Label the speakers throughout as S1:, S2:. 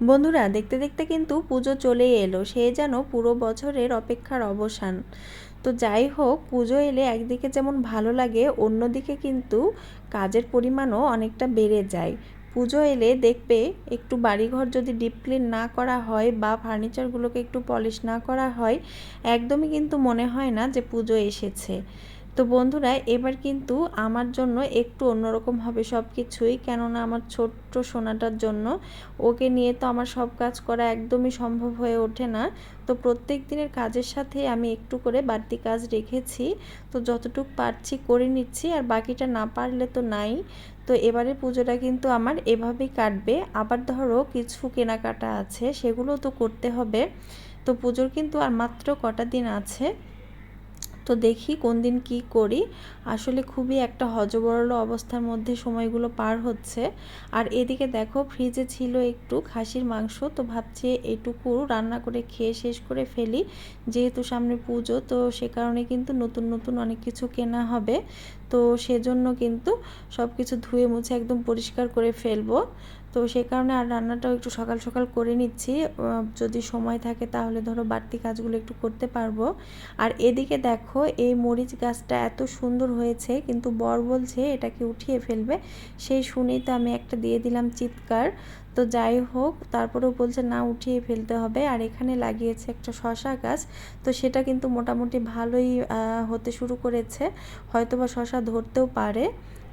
S1: বন্ধুরা, দেখতে দেখতে কিন্তু পুজো চলেই এলো। সে যেন পুরো বছরের অপেক্ষার অবসান। তো যাই হোক, পুজো এলে একদিকে যেমন ভালো লাগে, অন্যদিকে কিন্তু কাজের পরিমাণও অনেকটা বেড়ে যায়। পুজো এলে দেখবে একটু বাড়িঘর যদি ডিপ ক্লিন না করা হয় বা ফার্নিচারগুলোকে একটু পলিশ না করা হয়, একদমই কিন্তু মনে হয় না যে পুজো এসেছে। তো বন্ধুরা, এবার কিন্তু আমার জন্য একটু অন্যরকম হবে সব কিছুই কেননা আমার ছোট্ট সোনাটার জন্য। ওকে নিয়ে তো আমার সব কাজ করা একদমই সম্ভব হয়ে ওঠে না। তো প্রত্যেক দিনের কাজের সাথে আমি একটু করে বাড়তি কাজ রেখেছি। তো যতটুকু পারছি করে নিচ্ছি, আর বাকিটা না পারলে তো নাই। তো এবারে পুজোটা কিন্তু আমার এভাবেই কাটবে। আবার ধরো কিছু কেনাকাটা আছে, সেগুলো তো করতে হবে। তো পুজোর কিন্তু আর মাত্র কটা দিন আছে। তো দেখি কোন দিন কি করি। আসলে খুবই একটা হজবরল অবস্থার মধ্যে সময়গুলো পার হচ্ছে। আর এদিকে দেখো ফ্রিজে ছিল একটু খাসির মাংস, তো ভাবছি এটুকু রান্না করে খেয়ে শেষ করে ফেলি। যেহেতু সামনে পুজো, তো সে কারণে কিন্তু নতুন নতুন অনেক কিছু কেনা হবে। তো সেজন্য কিন্তু সব কিছু ধুয়ে মুছে একদম পরিষ্কার করে ফেলব। তো সেই কারণে আর রান্নাটাও একটু সকাল সকাল করে নিচ্ছি। যদি সময় থাকে তাহলে ধরো বাড়তি কাজগুলো একটু করতে পারব। আর এদিকে দেখো এই মরিচ গাছটা এত সুন্দর হয়েছে, কিন্তু বর বলছে এটাকে উঠিয়ে ফেলবে। সেই শুনেই তো আমি একটা দিয়ে দিলাম চিৎকার। তো যাই হোক, তারপরেও বলছে না উঠিয়ে ফেলতে হবে। আর এখানে লাগিয়েছে একটা শশা গাছ। তো সেটা কিন্তু মোটামুটি ভালোই হতে শুরু করেছে। হয়তো বা শশা ধরতেও পারে।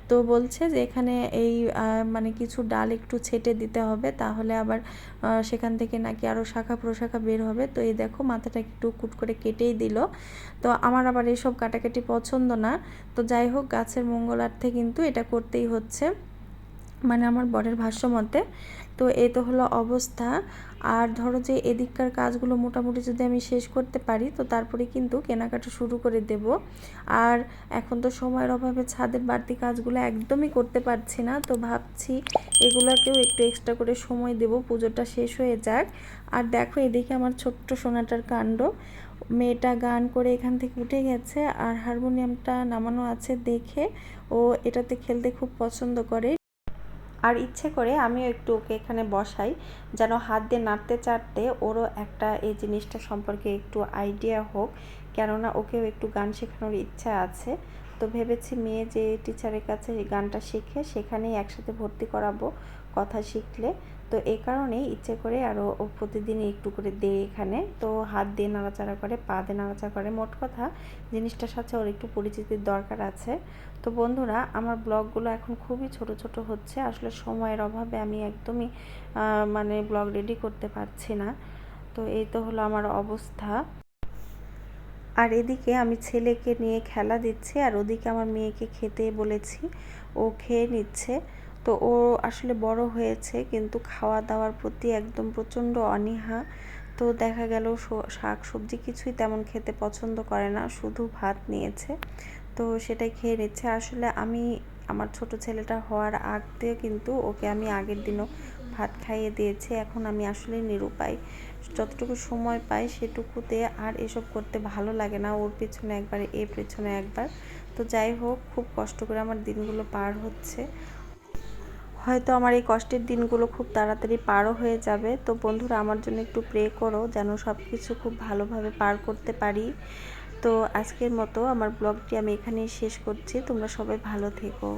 S1: তো বলছে যে এখানে এই মানে কিছু ডাল একটু ছেটে দিতে হবে, তাহলে আবার সেখান থেকে নাকি আরও শাখা প্রশাখা বের হবে। তো এই দেখো মাথাটা একটু কুট করে কেটেই দিল। তো আমার আবার এইসব কাটাকাটি পছন্দ না। তো যাই হোক, গাছের মঙ্গলার্থে কিন্তু এটা করতেই হচ্ছে। মানে আমার বরের ভাষ্য মতে তো এ তো হলো অবস্থা। আর ধরো যে এদিককার কাজগুলো মোটামুটি যদি আমি শেষ করতে পারি, তো তারপরে কিন্তু কেনাকাটা শুরু করে দেব। আর এখন তো সময়ের অভাবে ছাদের বাড়তি কাজগুলো একদমই করতে পারছি না, তো ভাবছি এগুলোকেও একটু এক্সট্রা করে সময় দেব, পুজোটা শেষ হয়ে যাক। আর দেখো এদিকে আমার ছোট্ট সোনাটার কাণ্ড। মেয়েটা গান করে এখান থেকে উঠে গেছে, আর হারমোনিয়ামটা নামানো আছে দেখে। ও এটাতে খেলতে খুব পছন্দ করে। আর ইচ্ছে করে আমিও একটু ওকে এখানে বসাই, যেন হাত দিয়ে নাড়তে চাড়তে ওরও একটা এই জিনিসটা সম্পর্কে একটু আইডিয়া হোক। কেননা ওকেও একটু গান শেখানোর ইচ্ছা আছে। তো ভেবেছি মেয়ে যে টিচারের কাছে গানটা শিখে সেখানেই একসাথে ভর্তি করাবো কথা শিখলে। তো এই কারণেই ইচ্ছে করে আরও ও প্রতিদিনই একটু করে দেয় এখানে। তো হাত দিয়ে নাড়াচাড়া করে, পা দিয়ে নাড়াচাড়া করে। মোট কথা জিনিসটার সাথে ওর একটু পরিচিতির দরকার আছে। তো বন্ধুরা, আমার ব্লগগুলো এখন খুবই ছোট ছোট হচ্ছে। আসলে সময়ের অভাবে আমি একদমই মানে ব্লগ রেডি করতে পারছি না। তো এই তো হলো আমার অবস্থা। আর এদিকে আমি ছেলেকে নিয়ে খেলা দিচ্ছি আর ওদিকে আমার মেয়েকে খেতে বলেছি, ও খেয়ে নিচ্ছে। তো ও আসলে বড় হয়েছে কিন্তু খাওয়া দাওয়ার প্রতি একদম প্রচণ্ড অনীহা। তো দেখা গেল শাক সবজি কিছুই তেমন খেতে পছন্দ করে না, শুধু ভাত নিয়েছে। তো সেটাই খেয়ে নিচ্ছে। আসলে আমি, আমার ছোট ছেলেটা হওয়ার আগ দিয়ে কিন্তু ওকে আমি আগের দিনও ভাত খাইয়ে দিয়েছে, এখন আমি আসলে নিরুপায়। যতটুকু সময় পাই সেটুকুতে আর এসব করতে ভালো লাগে না, ওর পেছনে একবার, এ পেছনে একবার। তো যাই হোক, খুব কষ্ট করে আমার দিনগুলো পার হচ্ছে। হয়তো আমার এই কষ্টের দিনগুলো খুব তাড়াতাড়ি পারও হয়ে যাবে। তো বন্ধুরা, আমার জন্য একটু প্রে করো যেন সব কিছু খুব ভালোভাবে পার করতে পারি। তো আজকের মতো আমার ব্লগটি আমি এখানেই শেষ করছি। তোমরা সবাই ভালো থেকো।